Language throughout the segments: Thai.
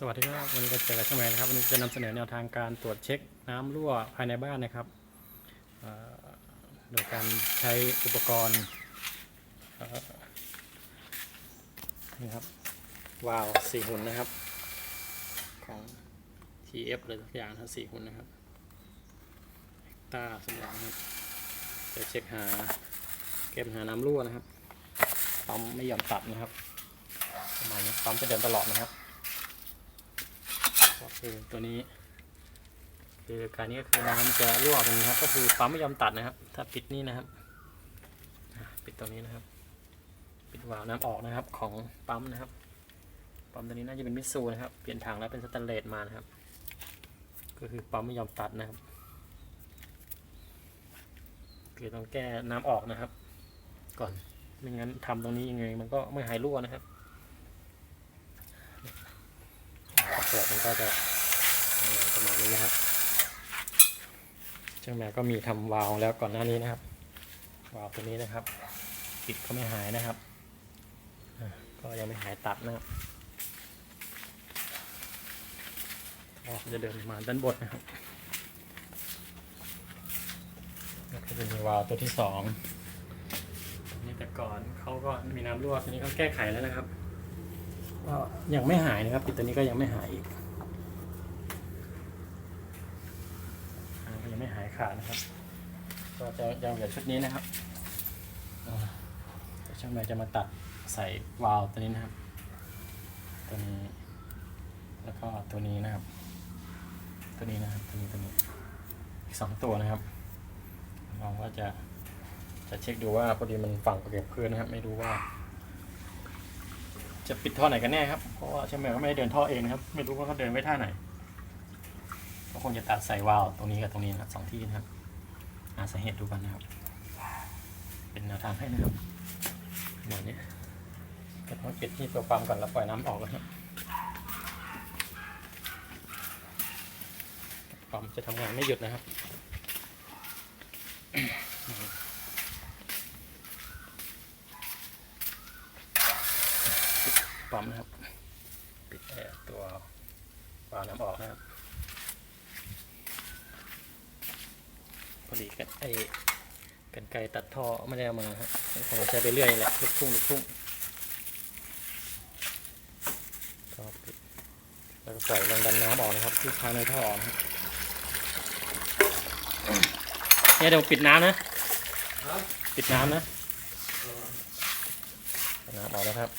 สวัสดีครับวันนี้ก็เจอกับช่างแมนนะครับวันนี้จะนำเสนอแนวทางการตรวจเช็คน้ำรั่วภายในบ้านนะครับโดยการใช้อุปกรณ์นี่ครับวาล์วสี่หุ่นนะครับ ของ TF เลยทุกอย่างทั้งสี่หุ่นนะครับตาสมองนะครับจะเช็คหาเก็บหาน้ำรั่วนะครับปั๊มไม่ยอมตัดนะครับประมาณนี้ปั๊มจะเดินตลอดนะครับ คือตัวนี้ คือการนี้ก็คือน้ำจะรั่วตรงนี้ครับ ก็คือปั๊มไม่ยอมตัดนะครับ ถ้าปิดนี่นะครับปิดตรงนี้นะครับ ปิดวาล์วน้ำออกนะครับ ของปั๊มนะครับ ปั๊มตัวนี้น่าจะเป็นมิตซูนะครับ เปลี่ยนถังแล้วเป็นสแตนเลสมานะครับ ก็คือปั๊มไม่ยอมตัดนะครับคือต้องแก้น้ำออกนะครับ ก่อนไม่งั้นทำตรงนี้ยังไง มันก็ไม่หายรั่วนะครับ เปิดมันก็จะประมาณนี้นะครับช่างแมวก็มีทำวาล์วแล้วก่อนหน้านี้นะครับ วาล์วตัวนี้นะครับ ปิดก็ไม่หายนะครับ ก็ยังไม่หายตัดนะครับจะเดินมาด้านบนนะครับก็จะมีวาล์วตัวที่สองนนี่แต่ก่อนเขาก็มีน้ำรั่วทีนี้เขาแก้ไขแล้วนะครับ ก็ยังไม่หายนะครับปิดตัวนี้ก็ยังไม่หายอีกยังไม่หายขาดนะครับ ก็จะยังเหลือชุดนี้นะครับเดี๋ยวช่างแมวจะมาตัดใส่วาล์วตัวนี้นะครับ ตัวนี้ แล้วก็ตัวนี้นะครับ ตัวนี้นะครับ ตัวนี้ตัวนี้อีกสองตัวนะครับลองว่าจะจะเช็คดูว่าพอดีมันฝั่งเก็บพื้นนะครับ ไม่รู้ว่า จะปิดท่อไหนกันแน่ครับ เพราะว่าช่างแมวก็ไม่ได้เดินท่อเองนะครับ ไม่รู้ว่าเขาเดินไว้ท่าไหน ก็คงจะตัดใส่วาล์วตรงนี้กับตรงนี้นะสองที่นะครับหาสาเหตุดูกันนะครับ เป็นแนวทางให้นะครับหมดนี้เก็ต้องปิดที่ตัวปั๊มก่อนแล้วปล่อยน้ำออกนะครับปั๊มจะทำงานไม่หยุดนะครับ ปั๊มนะครับ ปิดแอร์ตัววาล์วน้ำออกนะครับ พอดีกันไอ้กันไกรตัดท่อ ไม่ได้เอามาฮะผมใช้ไปเรื่อยแหละลูกทุ่งลูกทุ่งก็ปิดแล้วก็ปล่อยแรงดันน้ำออกนะครับที่ค้างในท่อออกนะครับเนี่ยเดี๋ยวปิดน้ำนะปิดน้ำนะน้ำออกแล้วครับ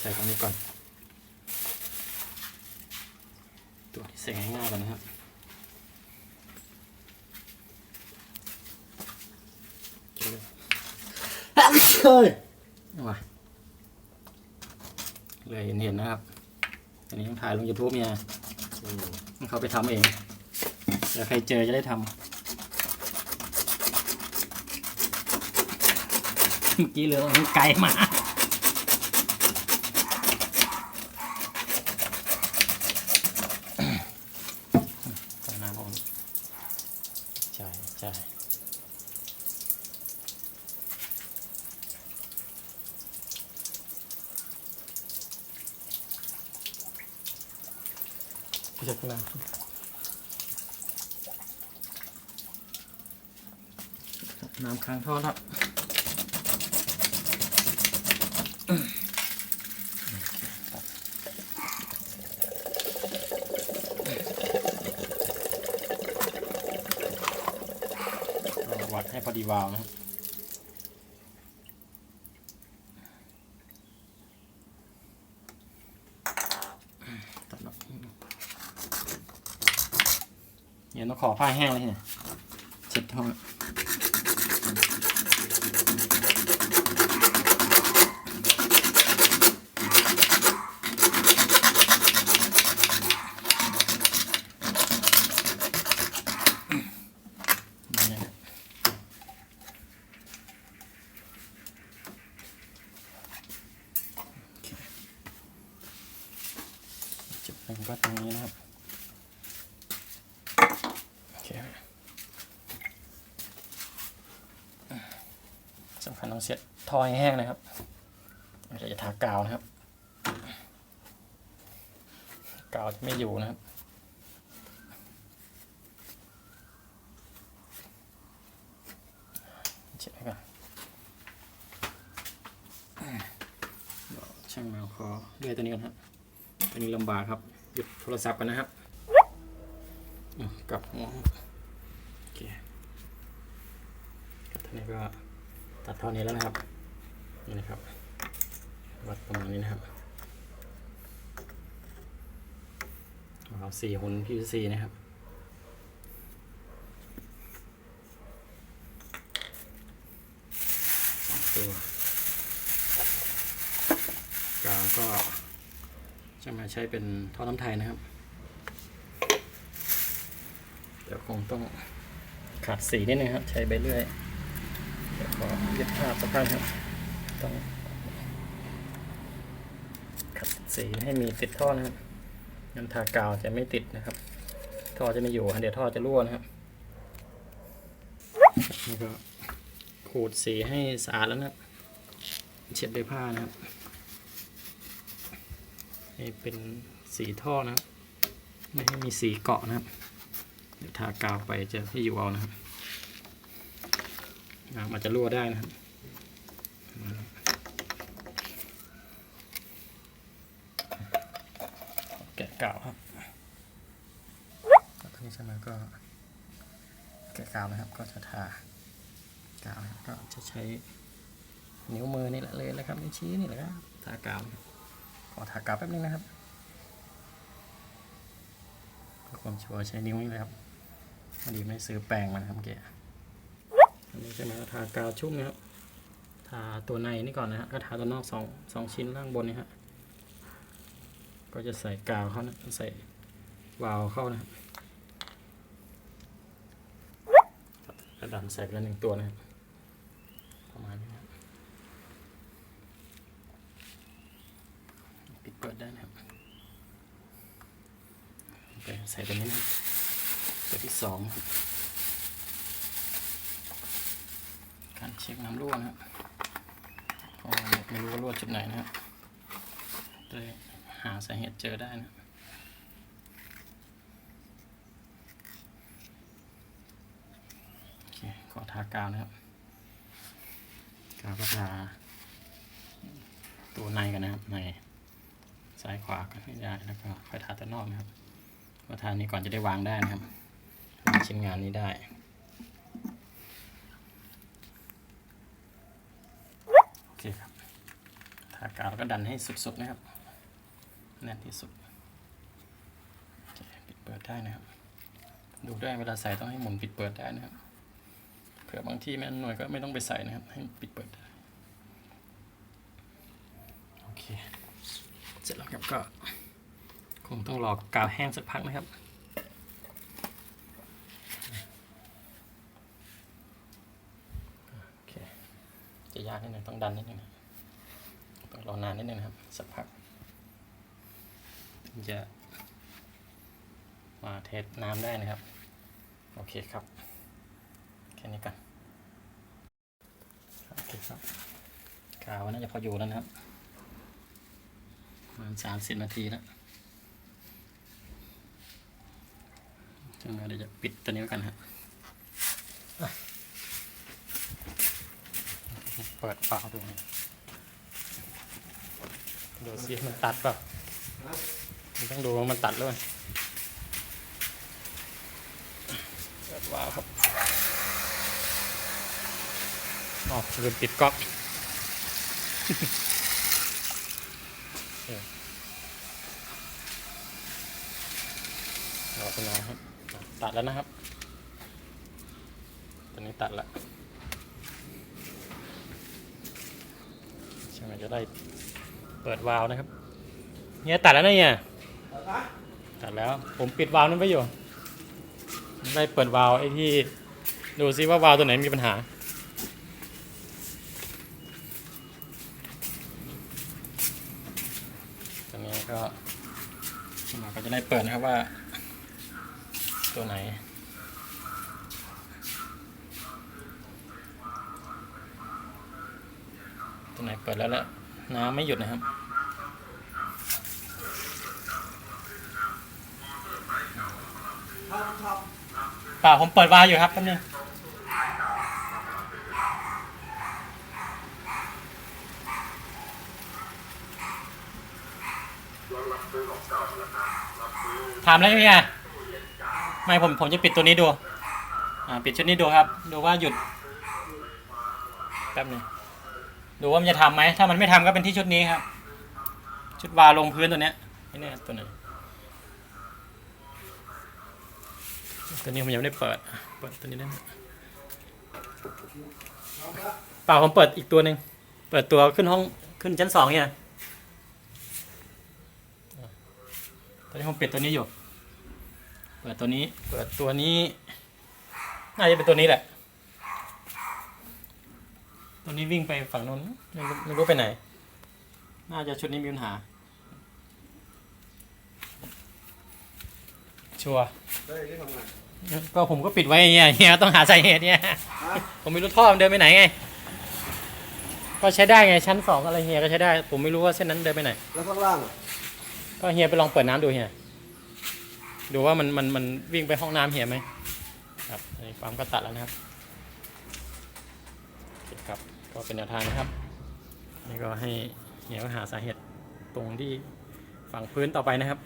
ใส่ตรงนี้ก่อน ตัวที่ใส่ง่ายๆก่อนนะครับเฮ้ยเอามาเลยเห็นเห็นนะครับ อันนี้ต้องถ่ายลง YouTube เนี่ยให้เขาไปทำเองเดี๋ยวใครเจอจะได้ทำเมื่อกี้เหลือไกลมา น้ำออกใช่ใช่พี่จะขึ้นมาน้ำค้างท่อแล้วเราวั ดีวาล์วนะครับตัดออกเนี่ยต้องขอผ้าแห้งเลยเนี่ยเช็ดท้องนะครับโอเคจะ ห นึ่งก็ตรงนี้นะครับโอเคสำคัญต้องเสียดทอยแห้งนะครับเดี๋ยวจะทากาวนะครับ กาวจะไม่อยู่นะครับเช็ดให้ก่อนเดี๋ยวช่างแมวขอเลื่อยตัวนี้ก่อนครับตัวนี้ลำบากครับ ยุดโทรศัพท์กันนะครับกลับหัวโอเคครับท่านี้ก็ตัดเท่านี้แล้วนะครับนี่นะครับวัดประมาณนี้นะครับเอาสี่หุ่น PVC นะครับสองตัวกาวก็ จะมาใช้เป็นท่อน้ำไทยนะครับ เดี๋ยวคงต้องขาดสีนิดนึงครับ ใช้ไปเรื่อย เดี๋ยวขอเย็บภาพสักครั้งครับ ต้องขัดสีให้มีติดท่อนะครับงั้นทากาวจะไม่ติดนะครับ ท่อจะไม่อยู่เดี๋ยวท่อจะรั่วนะครับนี่ก็ขูดสีให้สะอาดแล้วนะครับ เช็ดด้วยผ้านะครับ ให้เป็นสีท่อนะครับ ไม่ให้มีสีเกาะนะครับ เดี๋ยวทากาวไปจะไม่อยู่เอานะครับน้ำอาจจะรั่วได้นะครับแกะกาวครับแล้วทีนี้ใช่ไหมก็แกะกาวนะครับ ก็จะทากาวก็จะใช้นิ้วมือนี่แหละเลยนะครับนิ้วชี้นี่แหละครับทากาว อทากาวแป๊บนึงนะครับเพื่อความชัวร์ใช้นิ้วนี่เลยครับพอดีไม่ซื้อแปรงมานะครับเกี้อันนี้ใช่ไหมทากาวชุ่มนะครับทาตัวในนี่ก่อนนะฮะก็ทาตัวนอกสองสองชิ้นล่างบนนี่ฮะก็จะใส่กาวเข้านะใส่วาล์วเข้านะครับกระดันใส่ไปแล้วหนึ่งตัวนะครับประมาณนี้นะครับปิดเปิด ได้นะครับโอเคใส่ตัวนี้นะตัวที่สองการเช็คน้ำรั่วนะครับพราะว่าไม่รู้ว่ารั่วจุดไหนนะครับเลยหาสาเหตุเจอได้นะโอเคขอทากาวนะครับกาวก็ทาตัวในกันนะครับใน ซ้ายขวากันให้ได้แล้วก็ค่อยทาตัวนอกนะครับก็ทานี้ก่อนจะได้วางได้นะครับวางชิ้นงานนี้ได้โอเคครับทากาวแล้วก็ดันให้สุดๆนะครับแน่นที่สุดปิดเปิดได้นะครับ ดูด้วยเวลาใส่ต้องให้หมุนปิดเปิดได้นะครับเผื่อบางที่แม่หน่วยก็ไม่ต้องไปใส่นะครับ ให้ปิดเปิดได้โอเค เสร็จแล้วครับ ก็คงต้องรอกาวแห้งสักพักนะครับ โอเค จะยากนิดนึงต้องดันนิดนึงนะต้องรอนานนิดนึงนะครับ สักพักถึงจะมาเทสน้ำได้นะครับ โอเคครับ แค่นี้กันโอเคครับกาวน่าจะพออยู่แล้วนะครับ มาณสามสิบนาทีแล้วจังเดี๋ยวจะปิดตัวนี้ไว้กันครับอะเปิดฝาดูนะดูสิมันตัดเปล่ามันต้องดูว่ามันตัดหรือเปล่าเปิดวาล์วครับอ๋อลืมปิดก๊อกเออ รอคุณน้องครับตัดแล้วนะครับตอนนี้ตัดแล้วใช่ไหมจะได้เปิดวาล์วนะครับ เนี่ยตัดแล้วนะเนี่ยตัดแล้ว ผมปิดวาล์วนั้นไปอยู่ ได้เปิดวาล์วไอ้ที่ ดูซิว่าวาล์วตัวไหนมีปัญหา ตอนนี้ ก็เราก็จะได้เปิดนะครับว่า ตัวไหน ตัวไหนเปิดแล้วแหละน้ำไม่หยุดนะครับเปล่าผมเปิดวาล์วอยู่ครับแป๊บนึง ถามแล้วยังไงไม่ผมผมจะปิดตัวนี้ดู อ่าปิดชุดนี้ดูครับ ดูว่าหยุดแป๊บนึงดูว่ามันจะทำไหมถ้ามันไม่ทำก็เป็นที่ชุดนี้ครับ ชุดวาลงพื้นตัวเนี้ยนี่เนี่ยตัวไหนตัวนี้ผมยังไม่ได้เปิด เปิดตัวนี้ได้ไหมเปล่าผมเปิดอีกตัวหนึ่งเปิดตัวขึ้นห้องขึ้นชั้นสองเนี่ย ตอนนี้ผมปิดตัวนี้อยู่ เปิดตัวนี้ เปิดตัวนี้ น่าจะเป็นตัวนี้แหละ ตัวนี้วิ่งไปฝั่งนู้นไม่รู้ไม่รู้ไปไหน น่าจะชุดนี้มีปัญหา ชัวร์เฮ้ยนี่ทำไงก็ผมก็ปิดไว้อย่างเงี้ยเฮียต้องหาสาเหตุเนี่ยฮะผมไม่รู้ท่อมันเดินไปไหนไง ก็ใช้ได้ไงชั้นสองอะไรเฮียก็ใช้ได้ ผมไม่รู้ว่าเส้นนั้นเดินไปไหน แล้วข้างล่างอะ ก็เฮียไปลองเปิดน้ำดูเฮีย ดูว่ามันมันมันวิ่งไปห้องน้ำเฮียไหมครับอันนี้ปั๊มก็ตัดแล้วนะครับคครับก็เป็นแนวทางนะครับนี่ก็ให้เฮียก็หาสาเหตุตรงที่ฝั่งพื้นต่อไปนะครับ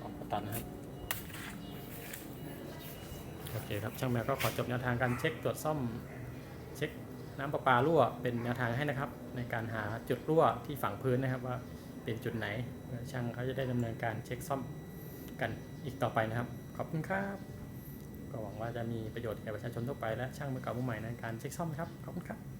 ออกก็ตัดนะครับโอเคครับช่างแมวก็ขอจบแนวทางการเช็คตรวจซ่อมเช็คน้ำประปารั่วเป็นแนวทางให้นะครับ ในการหาจุดรั่วที่ฝั่งพื้นนะครับว่า เป็นจุดไหนช่างเขาจะได้ดำเนินการเช็คซ่อมกันอีกต่อไปนะครับ ขอบคุณครับ ก็หวังว่าจะมีประโยชน์แก่ประชาชนทั่วไปและช่างมือเก่ามือใหม่ในการเช็คซ่อมครับ ขอบคุณครับ